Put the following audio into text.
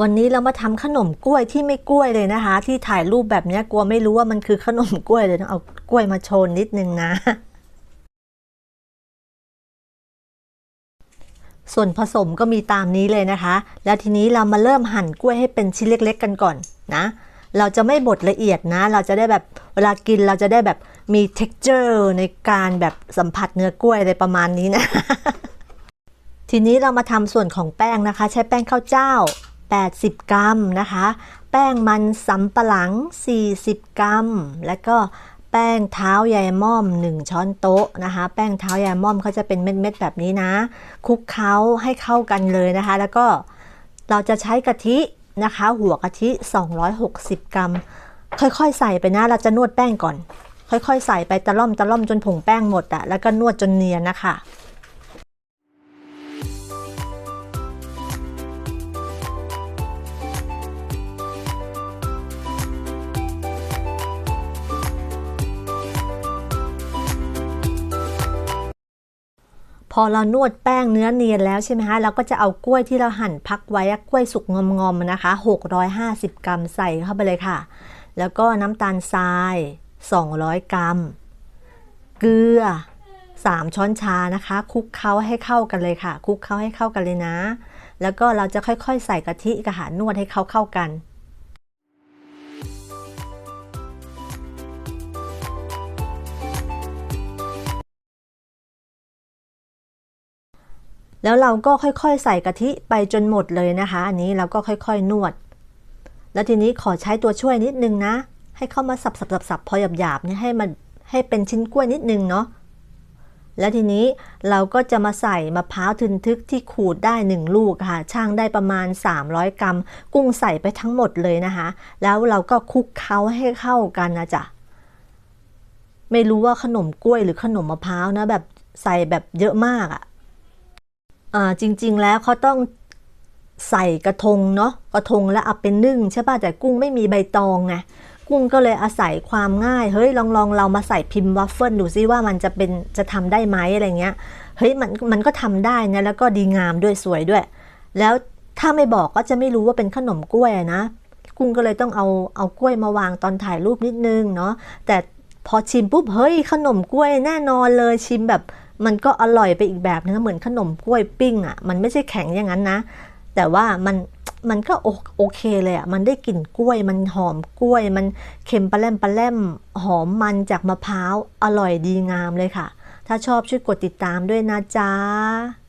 วันนี้เรามาทำขนมกล้วยที่ไม่กล้วยเลยนะคะ ที่ถ่ายรูปแบบนี้กลัวไม่รู้ว่ามันคือขนมกล้วยเลยต้องเอากล้วยมาโชว์นิดนึงนะ ส่วนผสมก็มีตามนี้เลยนะคะ แล้วทีนี้เรามาเริ่มหั่นกล้วยให้เป็นชิ้นเล็ก ๆ กันก่อนนะเราจะไม่บดละเอียดนะ เราจะได้แบบเวลากินเราจะได้แบบมี texture ในการแบบสัมผัสเนื้อกล้วยอะไรประมาณนี้นะ ทีนี้เรามาทำส่วนของแป้งนะคะ ใช้แป้งข้าวเจ้า 80 กรัมนะคะ แป้งมันสำปะหลัง 40 กรัม และก็แป้งเท้ายายม่อม 1 ช้อนโต๊ะนะคะ แป้งเท้ายายม่อมเขาจะเป็นเม็ดๆแบบนี้นะคลุกเคล้าให้เข้ากันเลยนะคะ แล้วก็เราจะใช้กะทินะคะ หัวกะทิ 260 กรัม ค่อยๆ ใส่ไปนะ เราจะนวดแป้งก่อน ค่อยๆ ใส่ไปตะล่อมตะล่อมจนผงแป้งหมดอะแล้วก็นวดจนเนียนนะคะ พอเรานวดแป้งเนื้อเนียนแล้วใช่ไหมคะเราก็จะเอากล้วยที่เราหั่นพักไว้กล้วยสุกงอมๆนะคะ650 กรัมใส่เข้าไปเลยค่ะ แล้วก็น้ำตาลทราย 200 กรัม เกลือ 3 ช้อนชานะคะคลุกเคล้าให้เข้ากันเลยค่ะคลุกเคล้าให้เข้ากันเลยนะ แล้วก็เราจะค่อยๆ ใส่กะทิกะหานวดให้เข้าเข้ากัน แล้วเราก็ค่อยๆ ใส่กะทิไปจนหมดเลยนะคะ อันนี้เราก็ค่อยๆ นวด แล้วทีนี้ขอใช้ตัวช่วยนิดนึงนะ ให้เข้ามาสับๆๆพอหยาบๆเนี่ยให้มันให้เป็นชิ้นกล้วยนิดนึงเนาะแล้วทีนี้เราก็จะมาใส่มะพร้าวทึนทึกที่ขูดได้ 1 ลูกค่ะ ช่างได้ประมาณ 300 กรัม กุ้งใส่ไปทั้งหมดเลยนะคะ แล้วเราก็คลุกเคล้าให้เข้ากันนะจ๊ะ ไม่รู้ว่าขนมกล้วยหรือขนมมะพร้าวนะแบบใส่แบบเยอะมากอะ่ะ จริง ๆ แล้วเขาต้องใส่กระทงเนาะกระทงแล้วเอาเป็นนึ่งใช่ป่ะแต่กุ้งไม่มีใบตองไงกุ้งก็เลยอาศัยความง่ายเฮ้ยลองลองเรามาใส่พิมพ์วัฟเฟิลดูซิว่ามันจะเป็นจะทำได้ไหมอะไรเงี้ยเฮ้ยมันมันก็ทำได้นะแล้วก็ดีงามด้วยสวยด้วย แล้วถ้าไม่บอกก็จะไม่รู้ว่าเป็นขนมกล้วยนะ กุ้งก็เลยต้องเอาเอากล้วยมาวางตอนถ่ายรูปนิดนึงเนาะแต่พอชิมปุ๊บเฮ้ยขนมกล้วยแน่นอนเลยชิมแบบ มันก็อร่อยไปอีกแบบนึงเหมือนขนมกล้วยปิ้งอะ่ะมันไม่ใช่แข็งอย่างนั้นนะ แต่ว่ามันมันก็โอโอเคเลยอะ่ะมันได้กลิ่นกล้วย มันหอมกล้วย มันเค็มปลาแลมปลาแลมหอมมันจากมะพร้าวอร่อยดีงามเลยค่ะ ถ้าชอบช่วยกดติดตามด้วยนะจ๊ะ